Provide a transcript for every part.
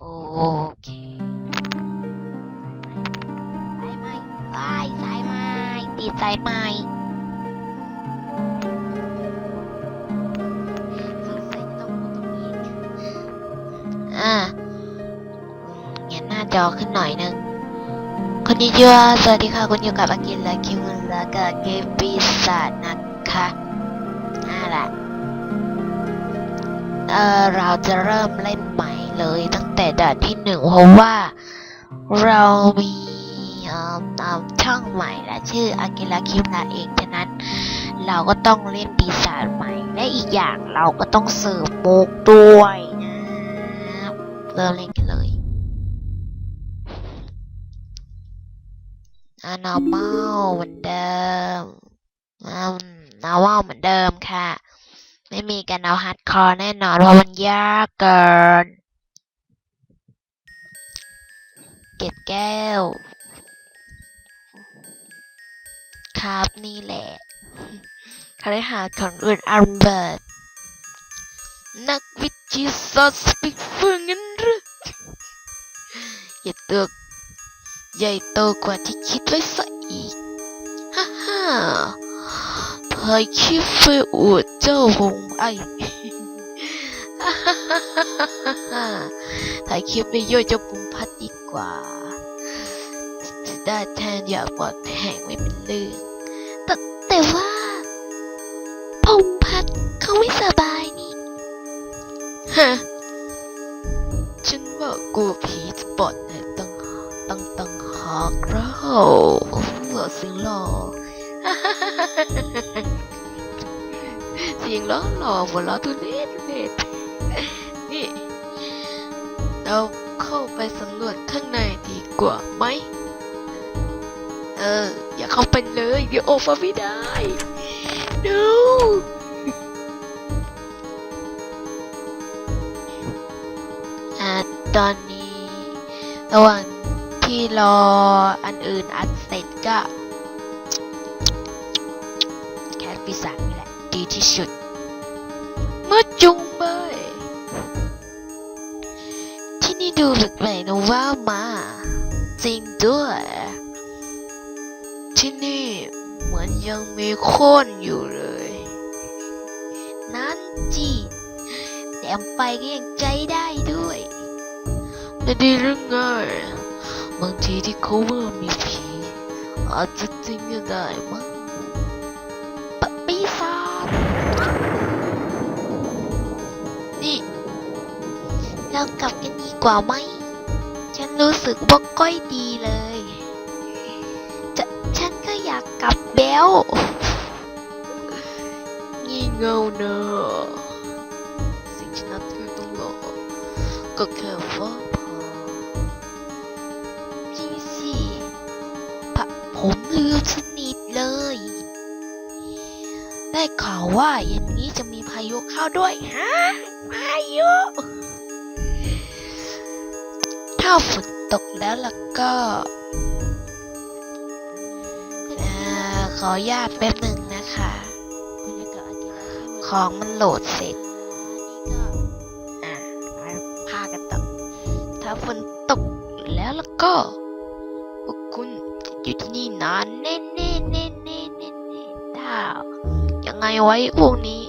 โอเคสายไม้สายไม้ติดสายไม้อ่าเงี้ยหน้าจอขึ้นหน่อยนึงคนนี้ยอวสวัสดีค่ะคุณอยู่กับอากินและคิวและกับเกมปีศาจนะคะน่ารัก ออเราจะเริ่มเล่นใหม่เลยตั้งแต่ด่านที่หนึ่งเพราะว่าเรามีอ่อเอ่อช่องใหม่และชื่ออากิระคิวนาเองฉะนั้นเราก็ต้องเล่นปีศาจใหม่ และอีกอย่างเราก็ต้องเสริมมุกด้วยนะเริ่มเล่นกันเลยอ่า normal เหมือนเดิมอ่า normal เหมือนเดิมค่ะ ไม่มีการเอา hardcore แน่นอนเพราะมันยากเกิน เก็บแก้ว ครับนี่แหละคฤหาสน์ของรุ่นอัลเบิร์ตนักวิทยาศาสตร์สปิกเฟอร์งั้นหรือย่าตัวใหญ่โตกว่าที่คิดไว้ซะอีก ฮ่าฮ่าถ่ายคลิปไปอวด เจ้าหงไอฮ่าฮ่าฮ่าฮ่าฮ่าถ่ายคลิปไปย่อยเจ้าปุงพัดดีกว่าจะได้แทนอยากปลอดแห่งไม่เป็นเรื่อง แต่แต่ว่าพงพัดเขาไม่สบายนี่ ฮะ ฉันว่ากลัวผีจะปลอดในตั้งตั้งตั้งหากเราเหล่อเสียงหล่อ เสียงล้อหล่อหัวเราะทุเรศทุเรศนี่ เราเข้าไปสำรวจข้างในดีกว่าไหม เออ อย่าเข้าไปเลย เดี๋ยวออกมาไม่ได้ no อ่าตอนนี้ ระหว่างที่รออันอื่นอัดเสร็จก็แคสปีศาจ ดีที่สุด เมื่อจุงเบยที่นี่ดูแปลกๆนะว่ามา จริงด้วย ที่นี่เหมือนยังมีคนอยู่เลย นั่นจีแถมไปก็ยังใจได้ด้วยไม่ดีหรือไงบางทีที่เขาว่ามีผีอาจจะจริงก็ได้มั้ง เรากลับกันดีกว่าไหม ฉันรู้สึกว่าก้อยดีเลยจะฉันก็อยากกลับแบลงี่เง่าเนอะสิ่งที่นับถือต้องรอก็แค่ฟ้าผ่าพี่สิพะผมลืมสนิทเลย ได้ข่าวว่าเย็นนี้จะมีพายุเข้าด้วยฮะพายุ ถ้าฝนตกแล้วล่ะก็ขอญาตแป๊บหนึ่งนะคะ ของมันโหลดเสร็จพากันต่อถ้าฝนตกแล้วล่ะก็พวกคุณอยู่ที่นี่นานแน่แน่แน่แน่แน่แน่ถ้ายังไงไว้พวกนี้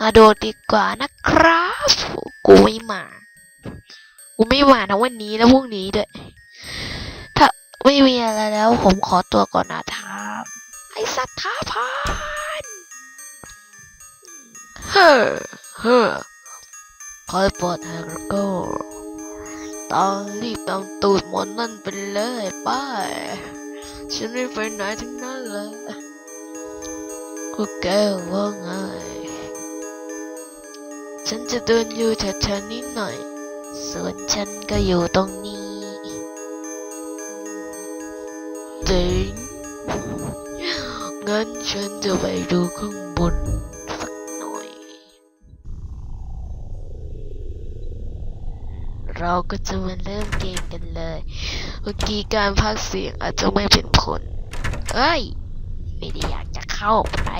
มาโดดดีกว่านะครับกูไม่มา กูไม่มาทั้งวันนี้และพรุ่งนี้ด้วย ถ้าไม่มีอะไรแล้ว ผมขอตัวก่อนนะครับไอสัตว์ท้าพานเฮ้อเฮ้อคอยปลดภัยแล้วก็ตอนรีบตามตูดมอนนั่นไปเลยป้ายฉันไม่ไปไหนทั้งนั้นเลยก็แกว่าไง ฉันจะเดินอยู่แถวๆนี้หน่อย ส่วนฉันก็อยู่ตรงนี้เจ๋งงั้นฉันจะไปดูข้างบนสักหน่อย เราก็จะมาเริ่มเกมกันเลยเมื่อกี้การพากย์เสียงอาจจะไม่เป็นผล เอ้ย ไม่ได้อยากจะเข้าไป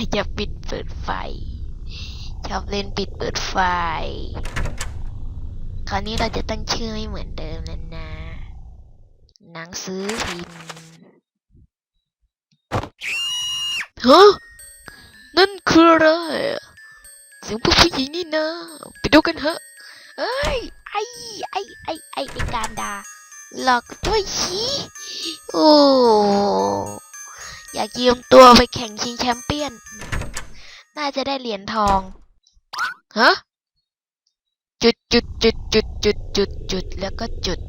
ออกมาอย่าอย่าปิดเปิดไฟ ชอบเล่นปิดเปิดไฟ คราวนี้เราจะตั้งชื่อไม่เหมือนเดิมแล้วนะ หนังสือพิมพ์ฮะนั่นคืออะไรเสียงผู้ผู้หญิงนี่นะ ไปดูกันเถอะเอ้ย ไอ้ไอ้ไอ้ไอ้ไอ้การดาหลอกด้วยชีโอ้ อยากยืมตัวไปแข่งชิงแชมเปี้ยน น่าจะได้เหรียญทอง ฮะ จุดจุดจุดจุดจุดจุดจุดแล้วก็จุด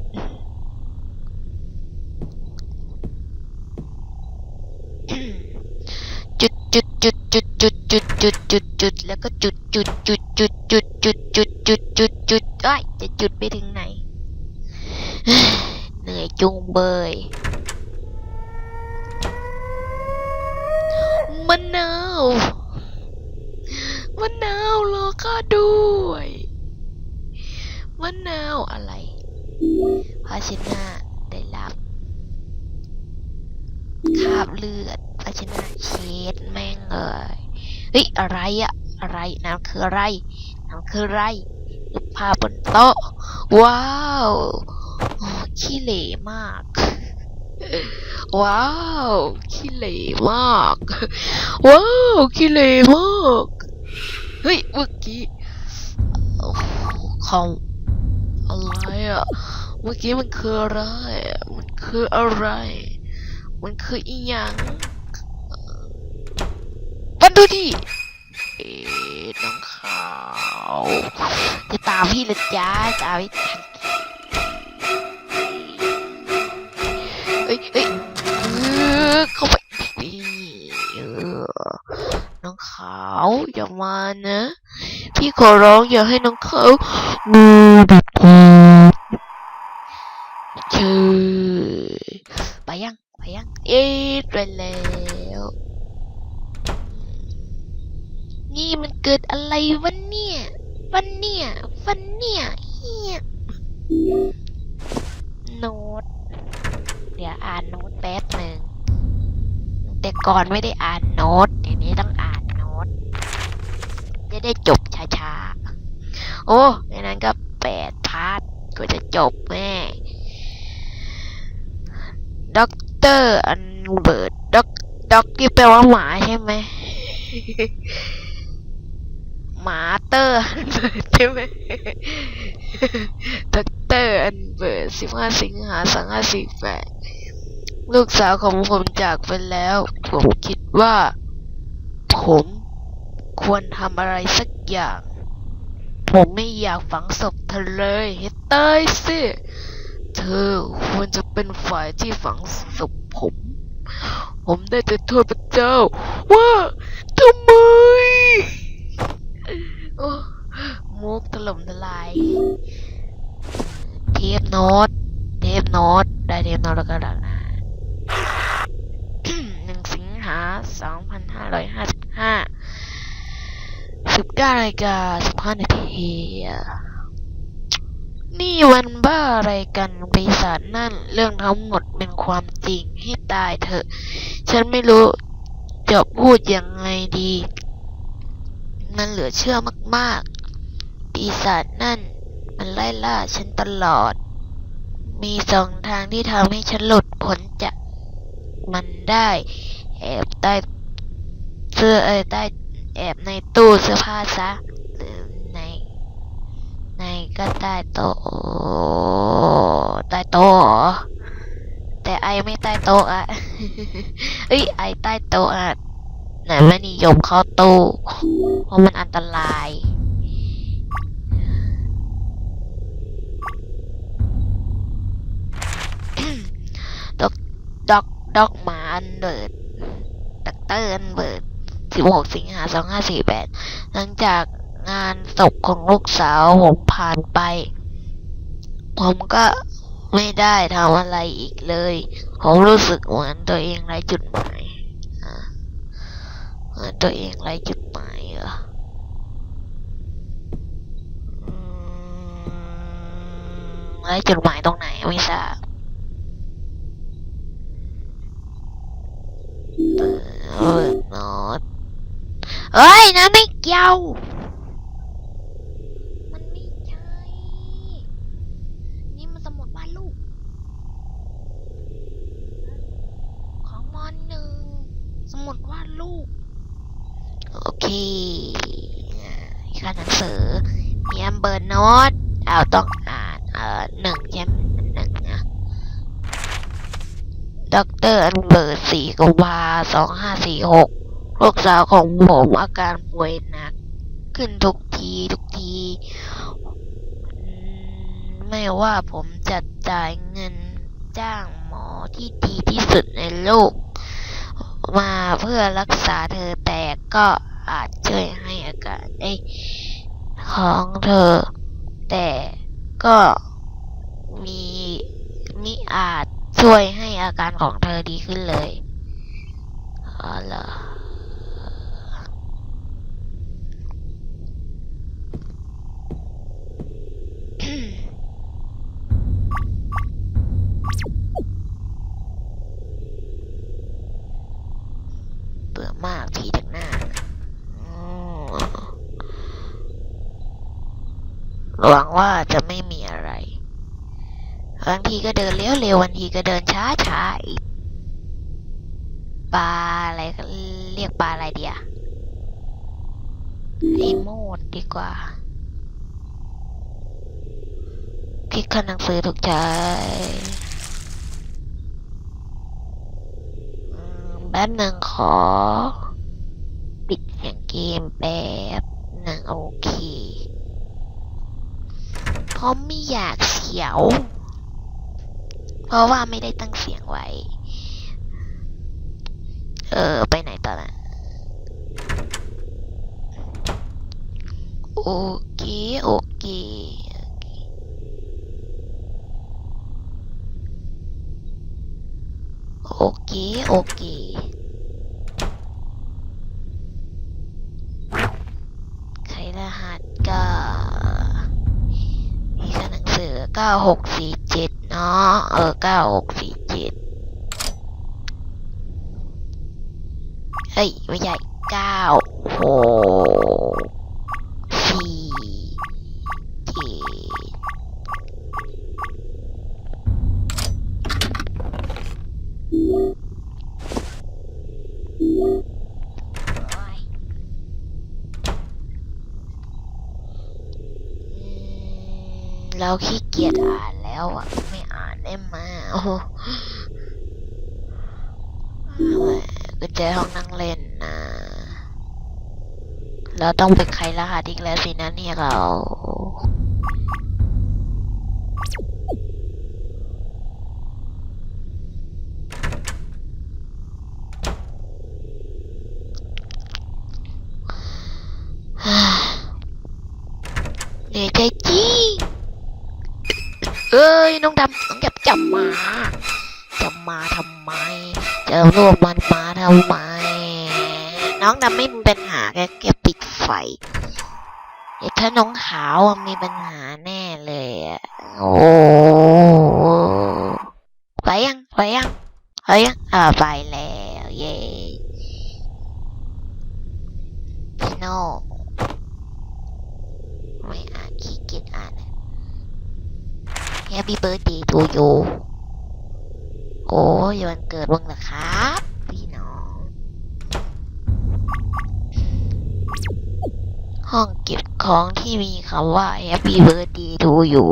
จุดจุดจุดจุดจุดจุดจุดจุดจุดแล้วก็จุดจุดจุดจุดจุดจุดจุดจุดจุดจุดเอ้ยจะจุดไปถึงไหน เหนื่อยจุงเบย ด้วยมะนาวอะไรภาชนะได้รับคาบเลือดภาชนะเช็ดแม่งเอ้ยเฮ้ยอะไรอะอะไรน้ำคืออะไรน้ำคืออะไรรูปภาบนโต๊ะ ว้าวขี้เหร่มาก ว้าวขี้เหร่มาก ว้าวขี้เหร่มาก เฮ้ยเมื่อกี้โอ้โหเขาอะไรอะ เมื่อกี้มันคืออะไร มันคืออะไร มันคืออีหยังมันดูดิเอ๊น้องขาวจะตามพี่เลยจ้าตามพี่เอ้ยเอ้ยเข้าไปนี่เออน้องขาวอย่ามานะ พี่ข อร้องอย่าให้น้องขามือเด็ดขาดเชื่อไปยังไปยัง เอ๊ะไปแล้ว นี่มันเกิดอะไรวันเนี่ยวันเนี่ยวันเนี่ยเฮียโน้ตเดี๋ยวอ่านโน้ตแป๊บหนึ่งแต่ก่อนไม่ได้อ่านโน้ตเดี๋ยวนี้ต้องอ่านโน้ตจะได้จบ อ้ในนั้นก็แปดพาร์ทก็จะจบแม่ด็อกเตอร์อันเบิร์ดด็อกด็อกที่แปลว่าหมาใช่ไหมหมาเตอร์อันเบิร์ดใช่ไหมด็อกเตอร์อันเบิร์ดสิบห้าสิงหาสองห้าสี่แปดลูกสาวของผมจากไปแล้ว ผมคิดว่า ผมควรทำอะไรสักอย่าง ผมไม่อยากฝังศพเธอเลยให้ตายสิ เธอควรจะเป็นฝ่ายที่ฝังศพผม ผมได้แต่โทษพระเจ้า ว่าทำไมโอ้มุกถล่มทลาย เทปโน้ตเทปโน้ตได้เทปโน้ตแล้วก็ดักนะหนึ่งสิงหาสองพันห้าร้อยห้าสิบห้า สิบเก้านาฬิกาสิบห้านาที นี่มันบ้าอะไรกันปีศาจนั่น เรื่องทั้งหมดเป็นความจริงให้ตายเถอะ ฉันไม่รู้จะพูดยังไงดี มันเหลือเชื่อมากๆ ปีศาจนั่น มันไล่ล่าฉันตลอด มีสองทางที่ทำให้ฉันหลุดพ้นจากมันได้ แอบใต้เสื้อเอ้ใต้ แอบในตู้เสื้อผ้าซะหรือใน ในก็ใต้โต๊ะใต้โต๊ะเหรอแต่ไอไม่ใต้โต๊ะอะเอ้ยไอใต้โต๊ะอะไหนไม่นิยมเข้าตู้เพราะมันอันตรายด็อกด็อกด็อกมาอันเบิร์ดด็อกเตอร์อันเบิร์ด สิบหกสิงหาสองห้าสี่แปดหลังจากงานศพของลูกสาวผมผ่านไป ผมก็ไม่ได้ทำอะไรอีกเลย ผมรู้สึกเหมือนตัวเองไร้จุดหมายเหมือนตัวเองไร้จุดหมายเหรอไร้จุดหมายตรงไหนไม่ทราบเออนอต เอ้ยนะไม่เกี่ยว มันไม่ใช่ นี่มันสมุดบ้านลูก ของมอนหนึ่ง สมุดวาดลูก โอเคค่าหนังสือเมียมเบอร์โนตเอาต้องอ่าน เอ่อหนึ่งใช่ไหมหนึ่งนะด็อกเตอร์อันเบอร์สี่กวาสองห้าสี่หก ลูกสาวของผมอาการป่วยหนัก ขึ้นทุกทีทุกที ไม่ว่าผมจะจ่ายเงินจ้างหมอที่ดีที่สุดในโลก มาเพื่อรักษาเธอแต่ก็อาจช่วยให้อาการได้ของเธอ แต่ก็มีมิอาจช่วยให้อาการของเธอดีขึ้นเลยอ๋อเหรอ เบื่อมากผีถึงหน้าหวังว่าจะไม่มีอะไรบางทีก็เดินเร็วเร็วบางทีก็เดินช้าช้าอีกปลาอะไรก็เรียกปลาอะไรเดียไอโมดดีกว่าคลิกเข้าหนังสือถูกใจ แป๊บหนึ่งขอ ปิดเสียงเกมแป๊บหนึ่งโอเคเพราะไม่อยากเสียว เพราะว่าไม่ได้ตั้งเสียงไว้ เออ ไปไหนต่อนะโอเค โอเคโอเค โอเค ก้าหกสี่เจ็ดเนาะเออเก้าหกสี่เจ็ดเฮ้ยไม่ใช่เก้าหกสี่เจ็ดโอ้ย อืม เราขี้เกียจอ่านแล้วอะ ไม่อ่านได้มาโอ้โหแหมกุญแจห้องนั่งเล่นนะเราต้องไปไขรหัสอีกแล้วสินะเนี่ยเราเหนื่อยใจจริง เอ้ยน้องดำน้องแกบจำมาจำมาทำไมจะรวบมันมาทำไมน้องดำไม่มีปัญหาแกแกปิดไฟถ้าน้องขาวมีปัญหาแน่เลยอะโอ้ไปยังไปยังไปยังอ่าไปแล้ว เย้พี่โน่ ไม่อ่านขี้เกียจอ่านอะ Happy birthday to you โอ้ยวันเกิดมึงเหรอครับ พี่น้อง ห้องเก็บของที่มีคำว่า Happy birthday to you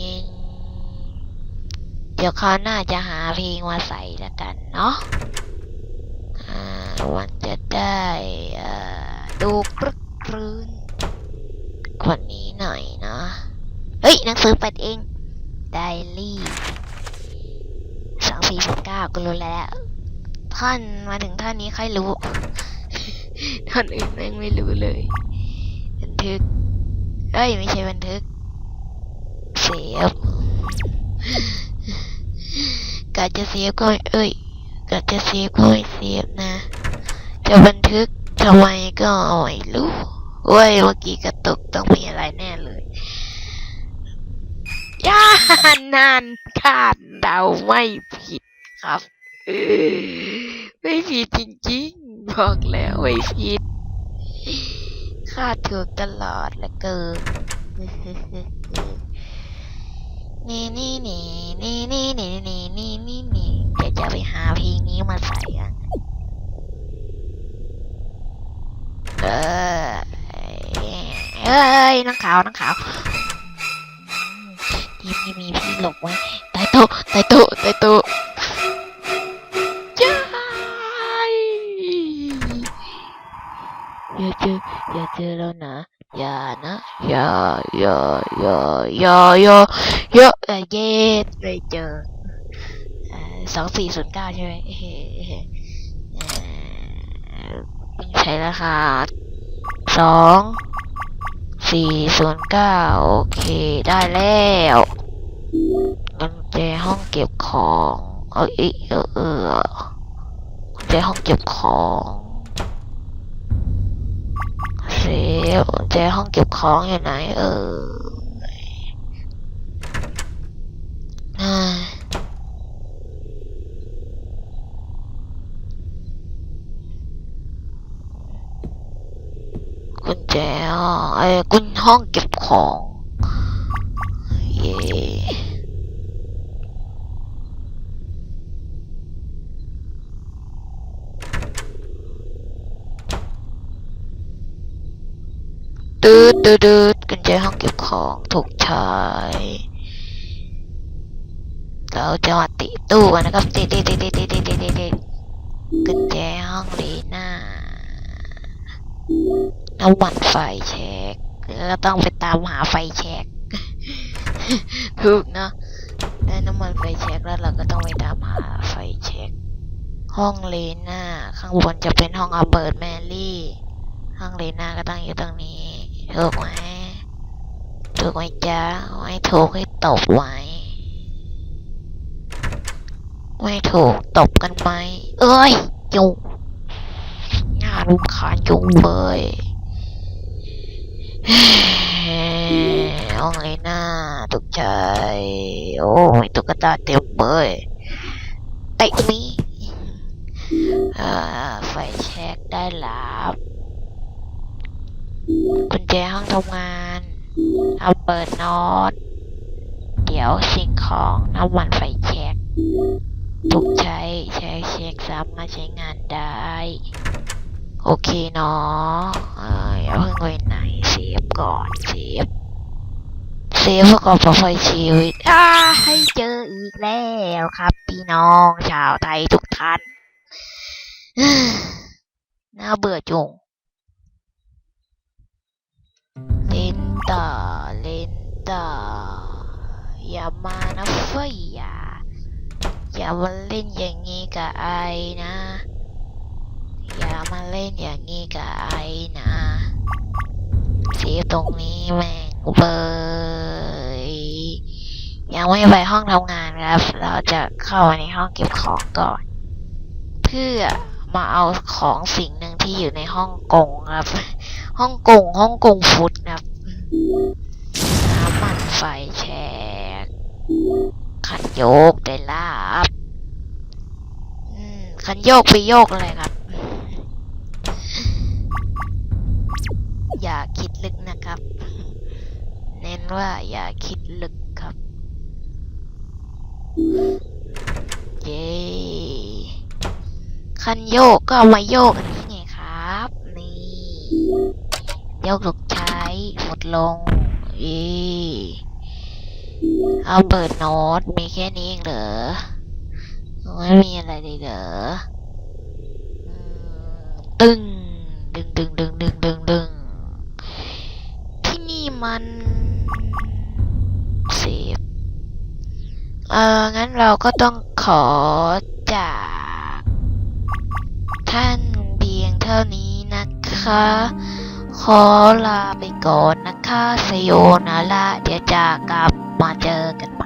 ยิงเดี๋ยวคราวหน้าจะหาเพลงมาใส่ละกันเนาะอ่ามันจะได้อ่อดูกรึกกรืนกว่านี้หน่อยนะ หนังสือเปิดเองไดลี่สองสี่สิบเก้าก็รู้แล้ว ท่านมาถึงท่านนี้ใครรู้ ท่านอื่นแม่งไม่รู้เลย บันทึก เอ้ย ไม่ใช่บันทึกเซฟกาจะเซฟก็ เอ้ยกาจะเซฟก็ไม่เซฟนะ จะบันทึกทำไมก็ไม่รู้เว้ยเมื่อกี้กระตุกต้องมีอะไรแน่เลย ย่านานคาดเดาไม่ผิดครับไม่ผิดจริงๆ บอกแล้วไม่ผิดคาดถูกตลอดเละเกินนี่นี่นี่นี่นี่นี่นี่นี่นี่นี่เดี๋ยวจะไปหาเพลงนี้มาใส่กันออเอ้ยนังขาวนังขาว ที่พี่มีพี่หลบไว้ใต้โต๊ะใต้โต๊ะใต้โต๊ะย้ายอย่าเจออย่าเจอแล้วนะอย่านะอย่าอย่าอย่าอย่าอย่าอย่าเอ่เย็ดเลยเจอสองสี่ศูนย์เก้าใช่ไหมเฮ้เฮ้เอ่อใช้ราคาสอง สี่ศูนเก้าโอเค ได้แล้วกุญแจห้องเก็บของ เอ้ยเออเออกุญแจห้องเก็บของเซฟกุญแจห้องเก็บของอยู่ไหน เอออ่า กุญแจห้องเอ้กุญห้องเก็บของ เย่ตืดตืดตืดกุญแจห้องเก็บของถูกใช้เราจะมาติตู้กันนะครับติติติติติติติติกุญแจห้องลีน่า น้ำมันไฟเช็คก็ต้องไปตามหาไฟแช็กถูกเนอะได้น้ำมันไฟแช็กแล้วเราก็ต้องไปตามหาไฟแช็กห้องเลน่าข้างบนจะเป็นห้องอเบิร์ตแมรี่ ห้องเลน่าก็ตั้งอยู่ตรงนี้ถูกไหมถูกไหมจ๊ะไม่ถูกให้ตบไว้ไม่ถูกตบกันไหมเอ้ยจุงน่ารำคาญจุงเบย ห้องเลยน่าตกใจ โอ้ยตุ๊กตาเต็มเบยเตะมีอ่าไฟแช็กได้รับกุญแจห้องทำงาน เอาเปิดนอตเดี๋ยวสิ่งของน้ำมันไฟแช็กถูกใช้ใช้เช็คสามารถใช้งานได้ โอเคเนาะ อย่าเพิ่งไปไหนเซฟก่อนเซฟเซฟเพื่อความปลอดภัยชีวิตอ่าให้เจออีกแล้วครับ พี่น้องชาวไทยทุกท่านน่าเบื่อจุงเล่นต่อเล่นต่ออย่ามานะเฟยอย่าอย่ามาเล่นอย่างนี้กับไอ้นะ อย่ามาเล่นอย่างนี้กับไอ้นะ สีตรงนี้แม่งเบยยังไม่ไปห้องทำงานครับ เราจะเข้ามาในห้องเก็บของก่อน เพื่อมาเอาของสิ่งหนึ่งที่อยู่ในห้องกงครับ ห้องกงห้องกงฟุตครับน้ำมันไฟแชกขันโยกได้ลาบขันโยกไปโยกอะไรครับ อย่าคิดลึกนะครับ เน้นว่าอย่าคิดลึกครับ เย้คันโยกก็เอามาโยกอันนี้ไงครับ นี่ โยกลูกใช้หมดลงเย้เอาเปิดโน้ตมีแค่นี้เองเหรอ ไม่มีอะไรเลยเหรอตึง มันสิบเอองั้นเราก็ต้องขอจาก ท่านเพียงเท่านี้นะคะ ขอลาไปก่อนนะคะสโยนาระเดี๋ยวจะกลับมาเจอกันใหม่